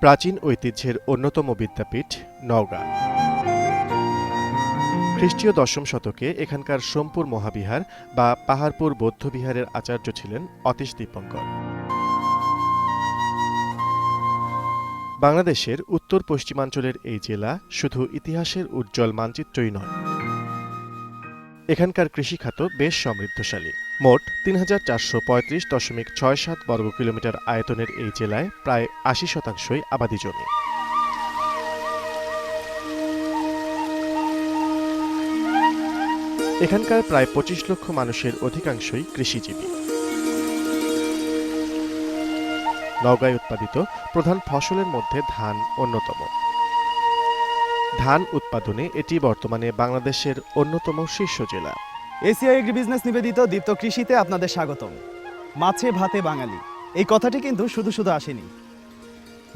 প্রাচীন ঐতিহ্যের অন্যতম বিদ্যাপীঠ নওগাঁ। খ্রিস্টীয় দশম শতকে এখানকার সোমপুর মহাবিহার বা পাহাড়পুর বৌদ্ধবিহারের আচার্য ছিলেন অতীশ দীপঙ্কর। বাংলাদেশের উত্তর পশ্চিমাঞ্চলের এই জেলা শুধু ইতিহাসের উজ্জ্বল মানচিত্রই নয় এখানকার কৃষিখাত বেশ সমৃদ্ধশালী। মোট তিন হাজার চারশো পঁয়ত্রিশ দশমিক ছয় সাত বর্গ কিলোমিটার আয়তনের এই জেলায় প্রায় আশি শতাংশই আবাদি জমি। এখানকার প্রায় পঁচিশ লক্ষ মানুষের অধিকাংশই কৃষিজীবী। নওগাঁয় উৎপাদিত প্রধান ফসলের মধ্যে ধান অন্যতম। ধান উৎপাদনে এটি বর্তমানে বাংলাদেশের অন্যতম শীর্ষ জেলা। এসিআই এগ্রি বিজনেস নিবেদিত দীপ্ত কৃষিতে আপনাদের স্বাগতম। মাছে ভাতে বাঙালি। এই কথাটি কিন্তু শুধু শুধু আসেনি।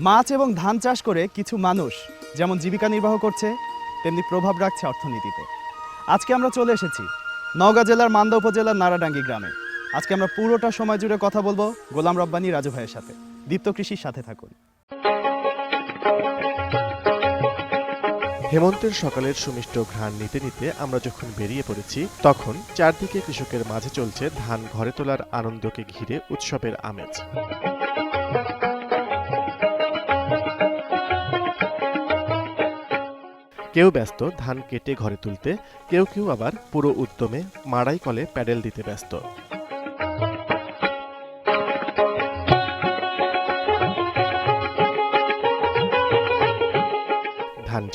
মাছ এবং ধান চাষ করে কিছু মানুষ যেমন জীবিকা নির্বাহ করছে, তেমনি প্রভাব রাখছে অর্থনীতিতে। আজকে আমরা চলে এসেছি নওগাঁ জেলার মান্দা উপজেলার নারাডাঙ্গি গ্রামে। আজকে আমরা পুরোটা সময় জুড়ে কথা বলব গোলাম রব্বানী রাজু ভাইয়ের সাথে। দীপ্ত কৃষির সাথে থাকুন। হেমন্তের সকালের সুমিষ্ট ঘ্রাণ নিতে নিতে আমরা যখন বেরিয়ে পড়েছি, তখন চারদিকে কৃষকের মাঝে চলছে ধান ঘরে তোলার আনন্দকে ঘিরে উৎসবের আমেজ। কেউ ব্যস্ত ধান কেটে ঘরে তুলতে, কেউ কেউ আবার পুরো উদ্যমে মাড়াই কলে প্যাডেল দিতে ব্যস্ত।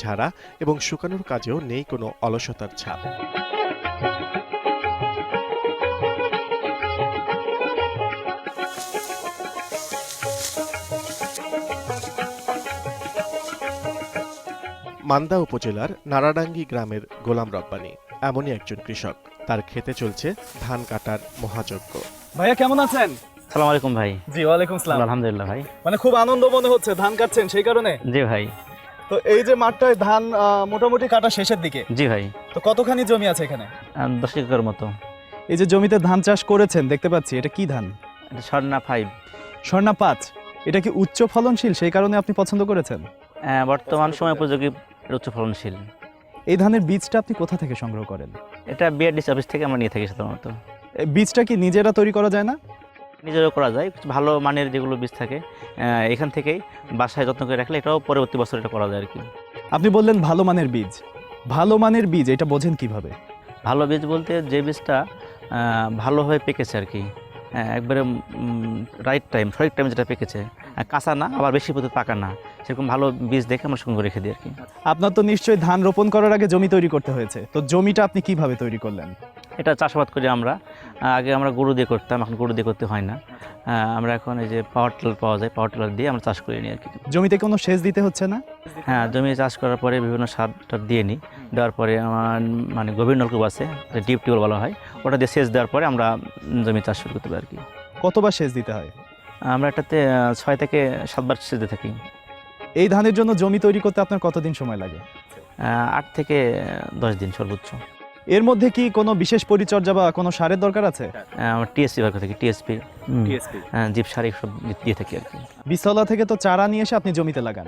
ঝাড়া এবং শুকানোর কাজেও নেই কোনো অলসতার ছাপ। মান্দা উপজেলার নারাডাঙ্গি গ্রামের গোলাম রব্বানী এমনই একজন কৃষক। তার খেতে চলছে ধান কাটার মহাযজ্ঞ। ভাইয়া কেমন আছেন? সালাম আলাইকুম ভাই। জি ওয়ালাইকুম সালাম। আলহামদুলিল্লাহ ভাই। মানে খুব আনন্দ মনে হচ্ছে ধান কাটছেন সেই কারণে? জি ভাই। তো এই যে মাঠটায় ধান মোটামুটি কাটা শেষের দিকে। জি ভাই। তো কতখানি জমি আছে এখানে? দশ একর মতো। এই যে জমিতে ধান চাষ করেছেন দেখতে পাচ্ছি এটা কি ধান? এটা স্বর্ণা ফাইভ স্বর্ণা পাঁচ। এটা কি উচ্চ ফলনশীল? সেই কারণে আপনি পছন্দ করেছেন? হ্যাঁ বর্তমান সময় উপযোগী উচ্চ ফলনশীল। এই ধানের বীজটা আপনি কোথা থেকে সংগ্রহ করেন? এটা বিআরডিসি অফিস থেকে আমরা নিয়ে থাকি সাধারণত। বীজটা কি নিজেরা তৈরি করা যায় না? নিজেরও করা যায় কিছু ভালো মানের যেগুলো বীজ থাকে এখান থেকেই বাসায় যত্ন করে রাখলে এটাও পরবর্তী বছর এটা করা যায় আর কি। আপনি বললেন ভালো মানের বীজ। ভালো মানের বীজ এটা বোঝেন কীভাবে? ভালো বীজ বলতে যে বীজটা ভালোভাবে পেকেছে আর কি একবারে রাইট টাইম সঠিক টাইম যেটা পেকেছে কাঁচা না আবার বেশি পদ্ধতি পাকা না সেরকম ভালো বীজ দেখে আমরা সঙ্গে রেখে দিই আর কি। আপনার তো নিশ্চয়ই ধান রোপণ করার আগে জমি তৈরি করতে হয়েছে তো জমিটা আপনি কীভাবে তৈরি করলেন? এটা চাষাবাদ করি আমরা আগে আমরা গরু দিয়ে করতাম এখন গরু দিয়ে করতে হয় না। আমরা এখন এই যে পাওয়ার টিলার পাওয়া যায় পাওয়ার টিলার দিয়ে আমরা চাষ করে নিই আর কি জমিতে কোনো সেচ দিতে হচ্ছে না? হ্যাঁ জমি চাষ করার পরে বিভিন্ন সার টার দিয়ে নিই। দেওয়ার পরে আমার মানে গভীর নলকূপ আছে ডিপ টিউবওয়েল বলা হয়। ওটা দিয়ে সেচ দেওয়ার পরে আমরা জমি চাষ শুরু করতে পারি আর কি কতবার সেচ দিতে হয়? আমরা এটাতে ছয় থেকে সাতবার সেচ দিয়ে থাকি। এই ধানের জন্য জমি তৈরি করতে আপনার কতদিন সময় লাগে? আট থেকে দশ দিন সর্বোচ্চ। এর মধ্যে কি কোনো বিশেষ পরিচর্যা বা কোনো সারের দরকার আছে? টিএসপি ব্যবহার থাকি টিএসপি জিপ সার এইসব দিয়ে থাকি আর কি। বিসলা থেকে তো চারা নিয়ে এসে আপনি জমিতে লাগান।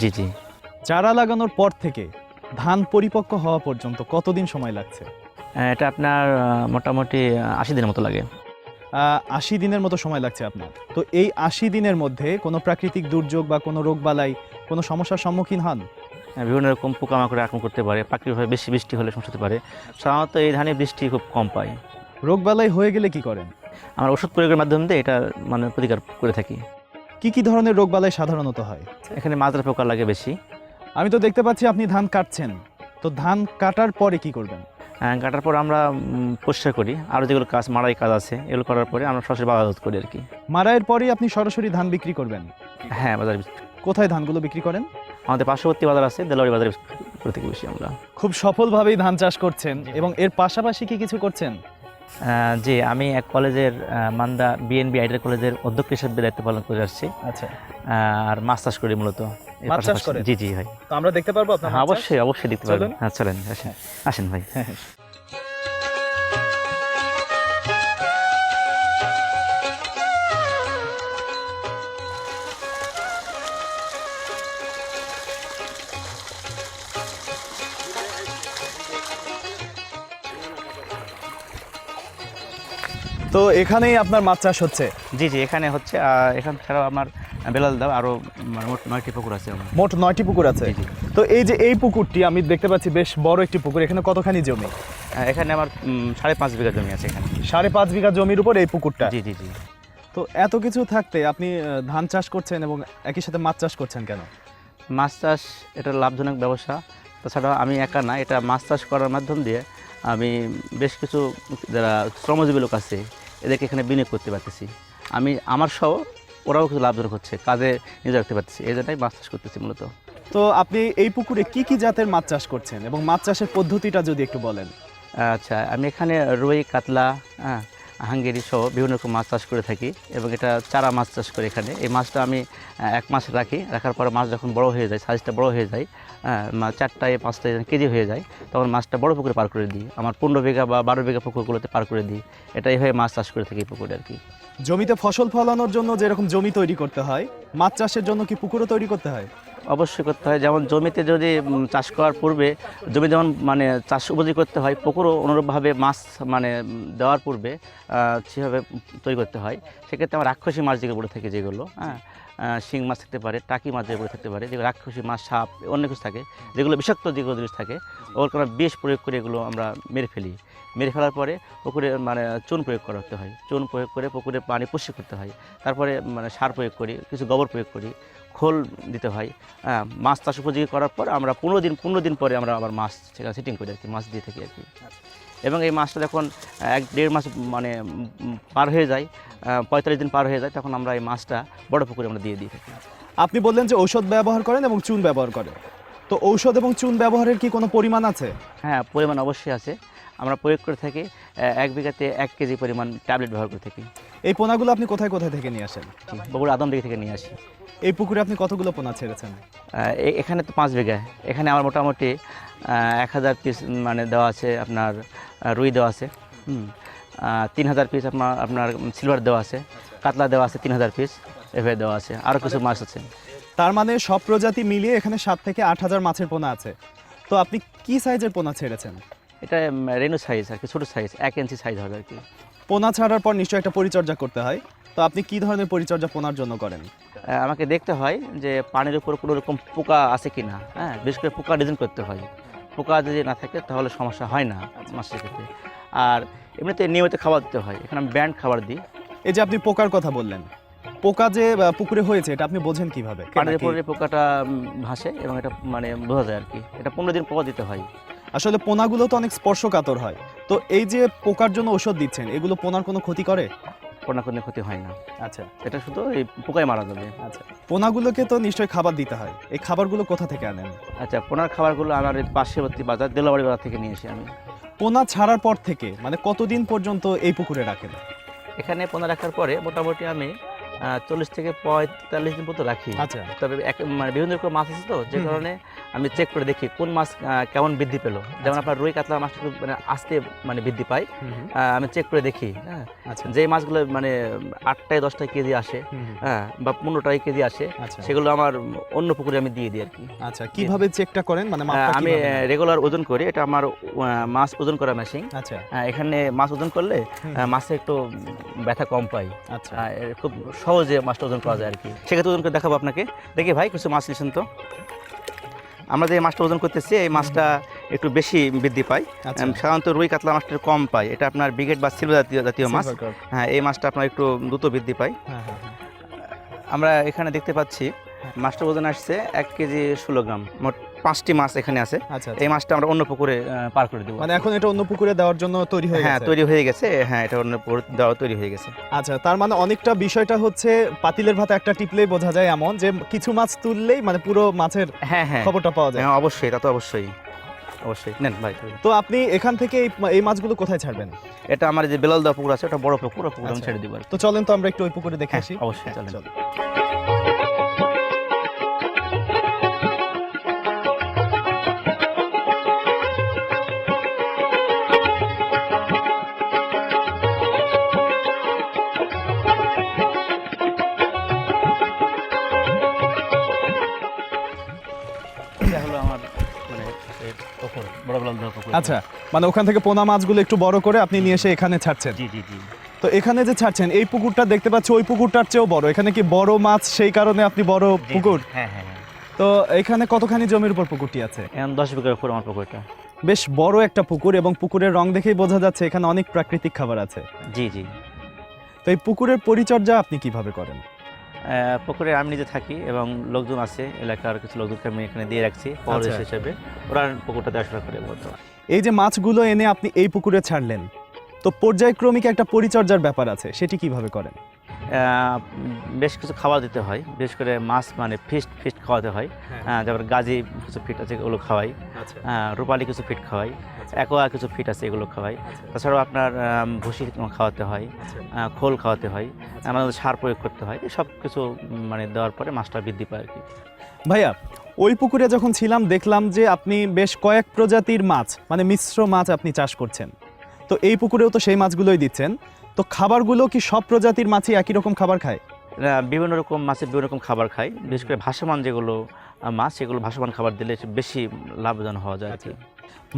জি জি। চারা লাগানোর পর থেকে ধান পরিপক্ক হওয়া পর্যন্ত কতদিন সময় লাগছে? এটা আপনার মোটামুটি আশি দিনের মতো লাগে। আশি দিনের মতো সময় লাগছে আপনার। তো এই আশি দিনের মধ্যে কোনো প্রাকৃতিক দুর্যোগ বা কোনো রোগবালাই কোনো সমস্যার সম্মুখীন হন? বিভিন্ন রকম পোকামাকড় আক্রমণ করতে পারে প্রাকৃতিকভাবে বেশি বৃষ্টি হলে সমস্যা হতে পারে। সাধারণত এই ধানে বৃষ্টি খুব কম পাই। রোগবালাই হয়ে গেলে কি করেন? আমরা ওষুধ প্রয়োগের মাধ্যমে দিয়ে এটা মানে প্রতিকার করে থাকি। কি কি ধরনের রোগবালাই সাধারণত হয়? এখানে মাজরা পোকা লাগে বেশি। আমি তো দেখতে পাচ্ছি আপনি ধান কাটছেন। তো ধান কাটার পরে কি করবেন? আহ, কাটার পর আমরা পরিষ্কার করি। আরও যেগুলো কাজ মারাই কাজ আছে এগুলো করার পরে আমরা সরাসরি বাজারজাত করি আর কি। মারাইয়ের পরেই আপনি সরাসরি ধান বিক্রি করবেন? হ্যাঁ বাজার কোথায় ধানগুলো বিক্রি করেন? আমাদের পার্শ্ববর্তী বাজার আছে দেলোয়ারি বাজারে প্রতিবেশী বেশি আমরা। খুব সফলভাবেই ধান চাষ করছেন এবং এর পাশাপাশি কি কিছু করছেন? জি আমি এক কলেজের মান্দা বিএনবি আইডেল কলেজের অধ্যক্ষ হিসেবে দায়িত্ব পালন করে আসছি। আচ্ছা। আর মাছ চাষ করি মূলত। মাছ চাষ পাশাপাশি- জি জি ভাই। আমরা দেখতে পারব হ্যাঁ? অবশ্যই অবশ্যই দেখতে পারবেন। হ্যাঁ চলেন আসেন। আসেন ভাই। তো এখানেই আপনার মাছ চাষ হচ্ছে? জি জি এখানে হচ্ছে এখান ছাড়াও আমার বেলাল দাও আরও মোট নয়টি পুকুর আছে মোট নয়টি পুকুর আছে? তো এই যে এই পুকুরটি আমি দেখতে পাচ্ছি বেশ বড় একটি পুকুর এখানে কতখানি জমি? এখানে আমার সাড়ে পাঁচ বিঘা জমি আছে এখানে। সাড়ে পাঁচ বিঘা জমির উপর এই পুকুরটা? জি জি জি। তো এত কিছু থাকতে আপনি ধান চাষ করছেন এবং একই সাথে মাছ চাষ করছেন কেন? মাছ চাষ এটা লাভজনক ব্যবসা। তাছাড়া আমি একা না এটা মাছ চাষ করার মাধ্যম দিয়ে আমি বেশ কিছু যারা শ্রমজীবী লোক আছে এদেরকে এখানে বিনিয়োগ করতে পারতেছি। আমি আমার সহ ওরাও কিছু লাভজনক হচ্ছে কাজে নিজে রাখতে পারতেছি। এই জন্যই মাছ চাষ করতেছি মূলত। তো আপনি এই পুকুরে কি কি জাতের মাছ চাষ করছেন এবং মাছ চাষের পদ্ধতিটা যদি একটু বলেন। আচ্ছা আমি এখানে রুই কাতলা হ্যাঁ হাঙ্গেরি সহ বিভিন্ন রকম মাছ চাষ করে থাকি এবং এটা চারা মাছ চাষ করে এখানে। এই মাছটা আমি এক মাস রাখি। রাখার পরে মাছ যখন বড় হয়ে যায় সাইজটা বড় হয়ে যায় চারটায় পাঁচটায় কেজি হয়ে যায়, তখন মাছটা বড় পুকুরে পার করে দিই। আমার পনেরো বিঘা বা বারো বিঘা পুকুরগুলোতে পার করে দিই। এটাই হয়ে মাছ চাষ করে থাকি পুকুরে আর কি। জমিতে ফসল ফলানোর জন্য যেরকম জমি তৈরি করতে হয়, মাছ চাষের জন্য কি পুকুরও তৈরি করতে হয়? অবশ্যই করতে হয়। যেমন জমিতে যদি চাষ করার পূর্বে, জমি যেমন মানে চাষ উপযোগী করতে হয়, পুকুরও অনুরূপভাবে মাছ মানে দেওয়ার পূর্বে সেভাবে তৈরি করতে হয়। সেক্ষেত্রে আমার রাক্ষসী মাছ যেগুলো বলে থাকে, যেগুলো হ্যাঁ শিং মাছ থাকতে পারে, টাকি মাছ যেগুলো থাকতে পারে, যেগুলো রাক্ষসী, মাছ, সাপ, অন্য কিছু থাকে, যেগুলো বিষাক্ত যেগুলো জিনিস থাকে ওর কোনো বিষ প্রয়োগ করে এগুলো আমরা মেরে ফেলি। মেরে ফেলার পরে পুকুরে মানে চুন প্রয়োগ করতে হয়। চুন প্রয়োগ করে পুকুরে পানি পুষ্টি করতে হয়। তারপরে মানে সার প্রয়োগ করি কিছু গোবর প্রয়োগ করি খোল দিতে হয়। হ্যাঁ মাছ চাষ উপযোগী করার পর আমরা পনেরো দিন পনেরো দিন পরে আমরা আবার মাছ সেখানে সেটিং করি আর কি মাছ দিয়ে থাকি আর কি এবং এই মাছটা যখন এক দেড় মাস মানে পার হয়ে যায় পঁয়তাল্লিশ দিন পার হয়ে যায় তখন আমরা এই মাছটা বড় পুকুরে আমরা দিয়ে দিই থাকি। আপনি বললেন যে ঔষধ ব্যবহার করেন এবং চুন ব্যবহার করেন। তো ঔষধ এবং চুন ব্যবহারের কি কোনো পরিমাণ আছে? হ্যাঁ পরিমাণ অবশ্যই আছে। আমরা প্রয়োগ করে থাকি এক বিঘাতে এক কেজি পরিমাণ ট্যাবলেট ব্যবহার করে থাকি। এই পোনাগুলো আপনি কোথায় কোথায় থেকে নিয়ে আসেন? বগুড়া আদমদিঘি থেকে নিয়ে আসি। এই পুকুরে আপনি কতগুলো পোনা ছেড়েছেন? এখানে তো পাঁচ বিঘা। এখানে আমার মোটামুটি এক হাজার পিস মানে দেওয়া আছে আপনার রুই দেওয়া আছে তিন হাজার পিস আপনার আপনার সিলভার দেওয়া আছে কাতলা দেওয়া আছে তিন হাজার পিস এভাবে দেওয়া আছে আরও কিছু মাছ আছে। তার মানে সব প্রজাতি মিলিয়ে এখানে সাত থেকে আট হাজার মাছের পোনা আছে। তো আপনি কি সাইজের পোনা ছেড়েছেন? এটা রেনু সাইজ আর কি ছোটো সাইজ এক ইঞ্চি সাইজ হবে আর কি। পোনা ছাড়ার পর নিশ্চয়ই একটা পরিচর্যা করতে হয়। তো আপনি কি ধরনের পরিচর্যা পোনার জন্য করেন? আমাকে দেখতে হয় যে পানির উপর কোনো রকম পোকা আছে কি না হ্যাঁ? বিশেষ করে পোকা ডিজাইন করতে হয়। পোকা যদি না থাকে তাহলে সমস্যা হয় না মাছের ক্ষেত্রে। আর এমনিতে নিয়মিত খাবার দিতে হয়। এখানে আমি ব্যান্ড খাবার দিই। এই যে আপনি পোকার কথা বললেন পোকা যে পুকুরে হয়েছে এটা আপনি বোঝেন কীভাবে? পানির উপরে পোকাটা ভাসে এবং এটা মানে বোঝা যায় আর কি। এটা পনেরো দিন পোকা দিতে হয়। আসলে পোনাগুলো তো অনেক স্পর্শকাতর হয়। তো এই যে পোকার জন্য ওষুধ দিচ্ছেন এগুলো পোনার কোনো ক্ষতি করে? কোনো কোনো ক্ষতি হয় না। আচ্ছা। এটা শুধু এই পোকায় মারা যাবে। আচ্ছা। পোনাগুলোকে তো নিশ্চয়ই খাবার দিতে হয়। এই খাবারগুলো কোথা থেকে আনেন? আচ্ছা পোনার খাবারগুলো আমার এই পার্শ্ববর্তী বাজার দেলাবাড়ি বাজার থেকে নিয়ে আসি আমি। পোনা ছাড়ার পর থেকে মানে কতদিন পর্যন্ত এই পুকুরে রাখেন? এখানে পোনা রাখার পরে মোটামুটি আমি চল্লিশ থেকে পঁয়তাল্লিশ দিন পর্যন্ত রাখি। আচ্ছা। তবে এক মানে বিভিন্ন রকম মাছ আছে তো যে কারণে আমি চেক করে দেখি কোন মাছ কেমন বৃদ্ধি পেল। যেমন আপনার রুই কাতলা মাছটা মানে আস্তে মানে বৃদ্ধি পায়। আহ, আমি চেক করে দেখি হ্যাঁ। আচ্ছা। যে মাছগুলো মানে আটটায় দশটায় কেজি আসে হ্যাঁ বা পনেরোটায় কেজি আসে আচ্ছা। সেগুলো আমার অন্য পুকুরে আমি দিয়ে দিই আর কি। আচ্ছা কীভাবে চেকটা করেন? মানে আমি রেগুলার ওজন করি। এটা আমার মাছ ওজন করা মেশিন আচ্ছা। এখানে মাছ ওজন করলে। মাছে একটু ব্যথা কম পাই আচ্ছা। খুব সহজে মাছটা ওজন করা যায় আর কি। সেক্ষেত্রে ওজন করে দেখাবো আপনাকে। দেখি ভাই কিছু মাছ নিয়েছেন তো। আমরা যে মাছটা ওজন করতেছি এই মাছটা একটু বেশি বৃদ্ধি পায়। আচ্ছা। সাধারণত রুই কাতলা মাছটা কম পায়। এটা আপনার ব্রিগেড বা সিলভার জাতীয় জাতীয় মাছ। হ্যাঁ এই মাছটা আপনার একটু দ্রুত বৃদ্ধি পায়। হ্যাঁ হ্যাঁ হ্যাঁ। আমরা এখানে দেখতে পাচ্ছি মাছটা ওজন আসছে এক কেজি ষোলো গ্রাম। মোট পাঁচটি মাছ এখানে আছে। আচ্ছা এই মাছটা আমরা অন্য পুকুরে পার করে দেবো। মানে এখন এটা অন্য পুকুরে দেওয়ার জন্য তৈরি হয়ে হ্যাঁ তৈরি হয়ে গেছে। হ্যাঁ এটা অন্য পুকুর দেওয়া তৈরি হয়ে গেছে। আচ্ছা তার মানে অনেকটা বিষয়টা হচ্ছে পাতিলের ভাতে একটা টিপলেই বোঝা যায় এমন যে কিছু মাছ তুললেই মানে পুরো মাছের হ্যাঁ হ্যাঁ। খবরটা পাওয়া যায়। হ্যাঁ অবশ্যই তা তো অবশ্যই। অবশ্যই। নেন ভাই তো আপনি এখান থেকে এই মাছগুলো কোথায় ছাড়বেন? এটা আমার যে বেলাল দেওয়া পুকুর আছে ওটা বড় পুকুর পুকুর আচ্ছা। ছেড়ে দিব তো চলেন তো আমরা একটু ওই পুকুরে দেখে হ্যাঁ, আসি। অবশ্যই, হ্যাঁ, চলেন। আচ্ছা মানে ওখান থেকে পোনা মাছগুলো একটু বড় করে আপনি নিয়ে এসে এখানে ছাড়ছেন। জি জি জি। তো এখানে যে ছাড়ছেন এই পুকুরটা দেখতে পাচ্ছি ওই পুকুরটার চেয়েও বড়। এখানে কি বড় মাছ সেই কারণে আপনি বড়। পুকুর? হ্যাঁ হ্যাঁ হ্যাঁ। তো এখানে কতখানি জমির উপর পুকুরটি আছে? দশ বিঘার উপর আমার পুকুরটা। বেশ বড় একটা পুকুর এবং পুকুরের রং দেখেই বোঝা যাচ্ছে এখানে অনেক প্রাকৃতিক খাবার আছে। জি জি। তো এই পুকুরের পরিচর্যা আপনি কীভাবে করেন? আহ, পুকুরে আমি নিজে থাকি এবং লোকজন আছে এলাকার কিছু লোকজনকে আমি এখানে দিয়ে রাখছি আচ্ছা। হিসেবে। ওরা পুকুরটা দেখাশোনা করে বর্তমান। এই যে মাছগুলো এনে আপনি এই পুকুরে ছাড়লেন তো পর্যায়ক্রমিক একটা পরিচর্যার ব্যাপার আছে সেটি কীভাবে করেন? বেশ কিছু খাবার দিতে হয় বিশেষ করে মাছ মানে ফিস্ট ফিস্ট খাওয়াতে হয়। আহ, যেমন গাজি কিছু ফিট আছে ওগুলো খাওয়াই। আচ্ছা। রূপালি কিছু ফিট খাওয়াই একোয়া কিছু ফিট আছে এগুলো খাওয়াই। তাছাড়াও আপনার ভুসি খাওয়াতে হয় খোল খাওয়াতে হয় আমাদের সার প্রয়োগ করতে হয় সব কিছু মানে দেওয়ার পরে মাছটা বৃদ্ধি পায় আর কি। ভাইয়া ওই পুকুরে যখন ছিলাম দেখলাম যে আপনি বেশ কয়েক প্রজাতির মাছ মানে মিশ্র মাছ আপনি চাষ করছেন। তো এই পুকুরেও তো সেই মাছগুলোই দিচ্ছেন। তো খাবারগুলো কি সব প্রজাতির মাছই একই রকম খাবার খায়? বিভিন্ন রকম মাছের বিভিন্ন রকম খাবার খায়। বিশেষ করে ভাসমান যেগুলো মাছ সেগুলো ভাসমান খাবার দিলে বেশি লাভজন হওয়া যায় আর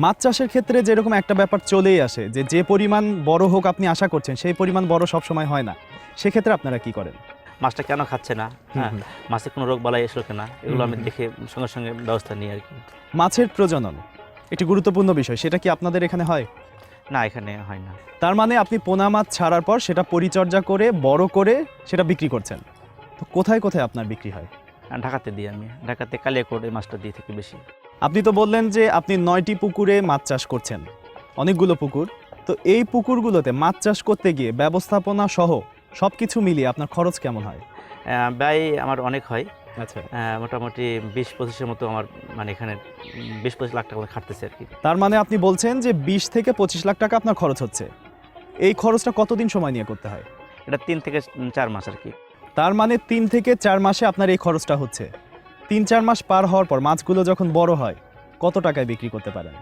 মাছ চাষের ক্ষেত্রে যেরকম একটা ব্যাপার চলেই আসে যে যে পরিমাণ বড় হোক আপনি আশা করছেন সেই পরিমাণ বড় সবসময় হয় না। সেক্ষেত্রে আপনারা কি করেন? মাছটা কেন খাচ্ছে না? হ্যাঁ মাছে কোনো রোগ বালাই এসলো কিনা? এগুলো আমি। দেখে সঙ্গে সঙ্গে ব্যবস্থা নিই আর কি। মাছের প্রজনন একটি গুরুত্বপূর্ণ বিষয় সেটা কি আপনাদের এখানে হয়? না এখানে হয় না। তার মানে আপনি পোনা মাছ ছাড়ার পর সেটা পরিচর্যা করে বড় করে সেটা বিক্রি করছেন। তো কোথায় কোথায় আপনার বিক্রি হয়? ঢাকাতে দিই আমি। ঢাকাতে কালিয়াকোট এই মাছটা দিয়ে থাকি বেশি। আপনি তো বললেন যে আপনি নয়টি পুকুরে মাছ চাষ করছেন অনেকগুলো পুকুর। তো এই পুকুরগুলোতে মাছ চাষ করতে গিয়ে ব্যবস্থাপনা সহ সব কিছু মিলিয়ে আপনার খরচ কেমন হয়? ব্যয় আমার অনেক হয়। আচ্ছা। মোটামুটি বিশ পঁচিশের মতো আমার মানে এখানে বিশ পঁচিশ লাখ টাকা খাটতেছে আর কি। তার মানে আপনি বলছেন যে বিশ থেকে পঁচিশ লাখ টাকা আপনার খরচ হচ্ছে। এই খরচটা কতদিন সময় নিয়ে করতে হয়? এটা তিন থেকে চার মাস আর কি। তার মানে তিন থেকে চার মাসে আপনার এই খরচটা হচ্ছে। তিন চার মাস পার হওয়ার পর মাছগুলো যখন বড় হয় কত টাকায় বিক্রি করতে পারেন?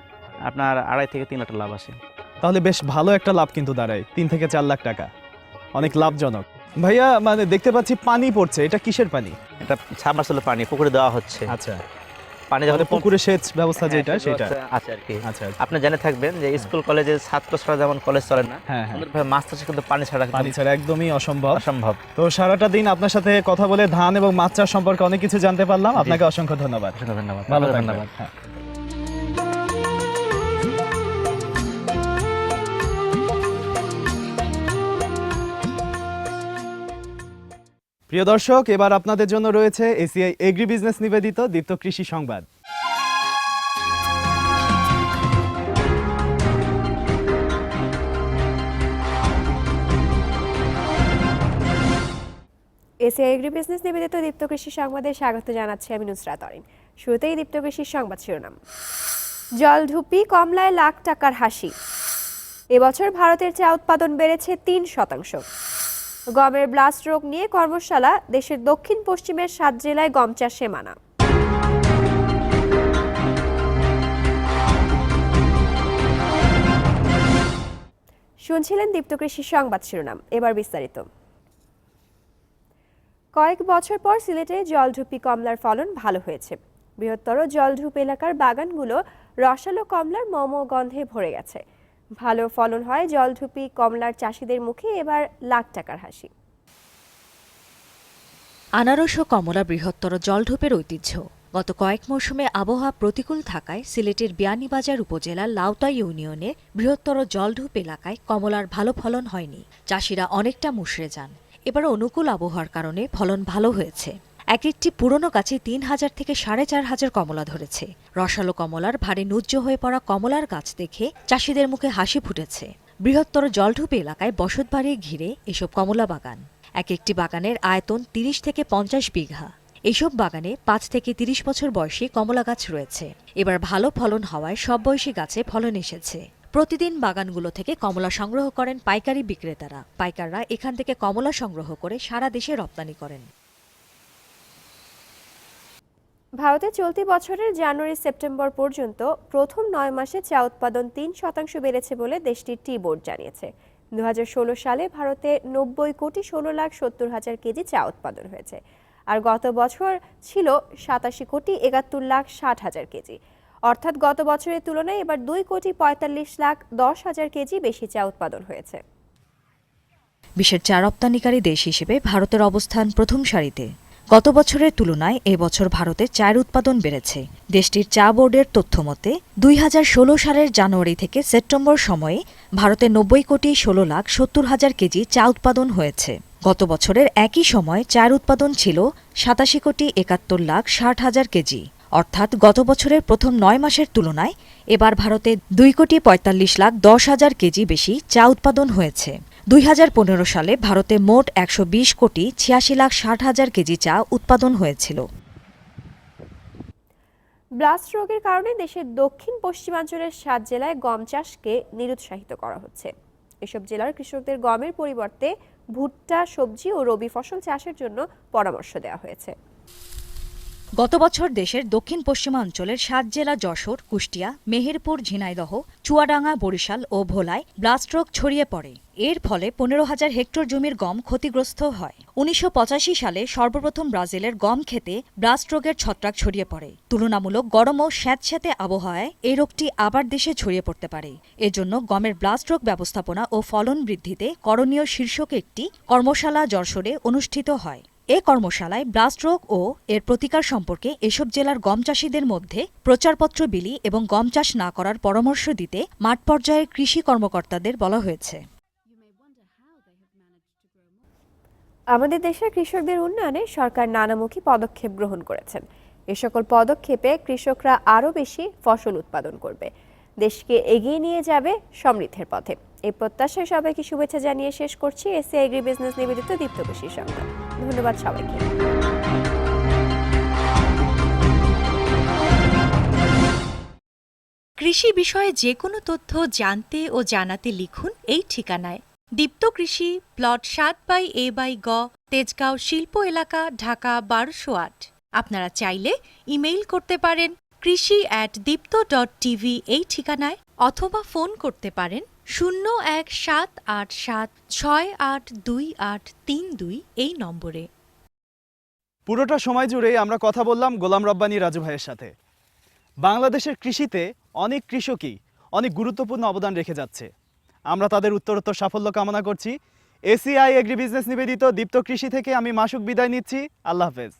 আপনার আড়াই থেকে তিন লাখ লাভ আসে। তাহলে বেশ ভালো একটা লাভ কিন্তু দাঁড়ায় তিন থেকে চার লাখ টাকা। অনেক লাভজনক। ভাইয়া মানে দেখতে পাচ্ছি পানি পড়ছে এটা কিসের পানি? এটা সাবমার্সেল পানি পুকুরে দেওয়া হচ্ছে। আচ্ছা। পানি যখন পুকুরে সেচ ব্যবস্থা হ্যাঁ, যেটা সেটা? আছে আর কি। আচ্ছা আপনি জেনে থাকবেন যে স্কুল কলেজে ছাত্র ছাড়া যেমন কলেজ চলে না হ্যাঁ হ্যাঁ। মাছ চাষে কিন্তু পানি ছাড়া পানি ছাড়া একদমই অসম্ভব। অসম্ভব। তো সারাটা দিন আপনার সাথে কথা বলে ধান এবং মাছ চাষ সম্পর্কে অনেক কিছু জানতে পারলাম। আপনাকে অসংখ্য ধন্যবাদ। ধন্যবাদ। ভালো ধন্যবাদ। প্রিয় দর্শক, এবার আপনাদের জন্য রয়েছে এসিআই এগ্রি বিজনেস নিবেদিত দীপ্ত কৃষি সংবাদ। এসিআই এগ্রি বিজনেস নিবেদিত দীপ্ত কৃষি সংবাদে স্বাগত জানাচ্ছি আমি নুসরাত অরিন। শুরুতেই দীপ্ত কৃষির সংবাদ শিরোনাম। জলঢুপি কমলায় লাখ টাকার হাসি। এবছর ভারতের চা উৎপাদন বেড়েছে তিন শতাংশ। গমের ব্লাস্ট রোগ নিয়ে কর্মশালা, দেশের দক্ষিণ পশ্চিমের সাত জেলায় গম চাষে মানা শুনছিলেন দীপ্ত কৃষি সংবাদ শিরোনাম, এবার বিস্তারিত। কয়েক বছর পর সিলেটে জলঢুপি কমলার ফলন ভালো হয়েছে। বৃহত্তর জলঢুপ এলাকার বাগানগুলো রসালো কমলার মম গন্ধে ভরে গেছে। ভালো ফলন হয় জলঢুপি কমলার চাষিদের মুখে, এবার লাখ টাকার হাসি। আনারস ও কমলা বৃহত্তর জলঢোপের ঐতিহ্য। গত কয়েক মৌসুমে আবহাওয়া প্রতিকূল থাকায় সিলেটের বিয়ানীবাজার উপজেলার লাউতা ইউনিয়নে বৃহত্তর জলঢোপ এলাকায় কমলার ভালো ফলন হয়নি। চাষিরা অনেকটা মুষড়ে যান। এবার অনুকূল আবহাওয়ার কারণে ফলন ভালো হয়েছে। এক একটি পুরনো গাছে তিন হাজার থেকে সাড়ে চার হাজার কমলা ধরেছে। রসালো কমলার ভারে নুজ্জ হয়ে পড়া কমলার গাছ দেখে চাষিদের মুখে হাসি ফুটেছে। বৃহত্তর জলঢুপি এলাকায় বসতবাড়ি ঘিরে এসব কমলা বাগান। এক একটি বাগানের আয়তন তিরিশ থেকে পঞ্চাশ বিঘা। এসব বাগানে পাঁচ থেকে তিরিশ বছর বয়সী কমলা গাছ রয়েছে। এবার ভালো ফলন হওয়ায় সব বয়সী গাছে ফলন এসেছে। প্রতিদিন বাগানগুলো থেকে কমলা সংগ্রহ করেন পাইকারি বিক্রেতারা। পাইকাররা এখান থেকে কমলা সংগ্রহ করে সারা দেশে রপ্তানি করেন। ভারতে চলতি বছরের জানুয়ারি সেপ্টেম্বর পর্যন্ত প্রথম নয় মাসে চা উৎপাদন তিন শতাংশ বেড়েছে বলে দেশটির টি বোর্ড জানিয়েছে। দু হাজার ষোলো সালে ভারতে নব্বই কোটি ষোলো লাখ সত্তর হাজার কেজি চা উৎপাদন হয়েছে। আর গত বছর ছিল সাতাশি কোটি একাত্তর লাখ ষাট হাজার কেজি। অর্থাৎ গত বছরের তুলনায় এবার দুই কোটি পঁয়তাল্লিশ লাখ দশ হাজার কেজি বেশি চা উৎপাদন হয়েছে। বিশ্বের চা রপ্তানিকারী দেশ হিসেবে ভারতের অবস্থান প্রথম সারিতে। গত বছরের তুলনায় এবছর ভারতে চায়ের উৎপাদন বেড়েছে। দেশটির চা বোর্ডের তথ্যমতে দুই হাজার ষোলো সালের জানুয়ারি থেকে সেপ্টেম্বর সময়ে ভারতে নব্বই কোটি ষোলো লাখ সত্তর হাজার কেজি চা উৎপাদন হয়েছে। গত বছরের একই সময় চায়ের উৎপাদন ছিল সাতাশি কোটি একাত্তর লাখ ষাট হাজার কেজি। অর্থাৎ গত বছরের প্রথম নয় মাসের তুলনায় এবার ভারতে দুই কোটি পঁয়তাল্লিশ লাখ দশ হাজার কেজি বেশি চা উৎপাদন হয়েছে। দুই হাজার পনেরো সালে ভারতে মোট একশো বিশ কোটি ছিয়াশি লাখ ষাট হাজার কেজি চা উৎপাদন হয়েছিল। ব্লাস্ট রোগের কারণে দেশের দক্ষিণ পশ্চিমাঞ্চলের সাত জেলায় গম চাষকে নিরুৎসাহিত করা হচ্ছে। এসব জেলার কৃষকদের গমের পরিবর্তে ভুট্টা, সবজি ও রবি ফসল চাষের জন্য পরামর্শ দেওয়া হয়েছে। গত বছর দেশের দক্ষিণ পশ্চিমাঞ্চলের সাত জেলা যশোর, কুষ্টিয়া, মেহেরপুর, ঝিনাইদহ, চুয়াডাঙ্গা, বরিশাল ও ভোলায় ব্লাস্ট রোগ ছড়িয়ে পড়ে। এর ফলে পনেরো হাজার হেক্টর জমির গম ক্ষতিগ্রস্ত হয়। উনিশশো পঁচাশি সালে সর্বপ্রথম ব্রাজিলের গম খেতে ব্লাস্ট রোগের ছত্রাক ছড়িয়ে পড়ে। তুলনামূলক গরম ও স্যাঁতস্যাঁতে আবহাওয়ায় এই রোগটি আবার দেশে ছড়িয়ে পড়তে পারে। এজন্য গমের ব্লাস্ট রোগ ব্যবস্থাপনা ও ফলন বৃদ্ধিতে করণীয় শীর্ষক একটি কর্মশালা যশোরে অনুষ্ঠিত হয়। এ কর্মশালায় ব্লাস্ট রোগ ও এর প্রতিকার সম্পর্কে এসব জেলার গম চাষিদের মধ্যে প্রচারপত্র বিলি এবং গম চাষ না করার পরামর্শ দিতে মাঠ পর্যায়ের কৃষি কর্মকর্তাদের বলা হয়েছে। আমাদের দেশের কৃষকদের উন্নয়নে সরকার নানামুখী পদক্ষেপ গ্রহণ করেছেন। এ সকল পদক্ষেপে কৃষকরা আরও বেশি ফসল উৎপাদন করবে। দেশকে এগিয়ে নিয়ে যাবে সমৃদ্ধের পথে। এই প্রত্যাশায় সবাইকে শুভেচ্ছা জানিয়ে শেষ করছি এসি এগ্রি বিজনেস নিবেদিত দীপ্ত সংবাদ। ধন্যবাদ সবাইকে। কৃষি বিষয়ে যে কোনো তথ্য জানতে ও জানাতে লিখুন এই ঠিকানায়। দীপ্ত কৃষি, প্লট সাত বাই এ বাই গ, তেজগাঁও শিল্প এলাকা, ঢাকা বারোশো আট। আপনারা চাইলে ইমেইল করতে পারেন কৃষি অ্যাট দীপ্ত ডট টিভি এই ঠিকানায়, অথবা ফোন করতে পারেন শূন্য এক সাত আট সাত ছয় আট দুই আট তিন দুই এই নম্বরে। পুরোটা সময় জুড়ে আমরা কথা বললাম গোলাম রব্বানী রাজু ভাইয়ের সাথে। বাংলাদেশের কৃষিতে অনেক কৃষকই অনেক গুরুত্বপূর্ণ অবদান রেখে যাচ্ছে। আমরা তাদের উত্তরোত্তর সাফল্য কামনা করছি। এসিআই এগ্রি বিজনেস নিবেদিত দীপ্ত কৃষি থেকে আমি মাসুক বিদায় নিচ্ছি। আল্লাহ হাফেজ।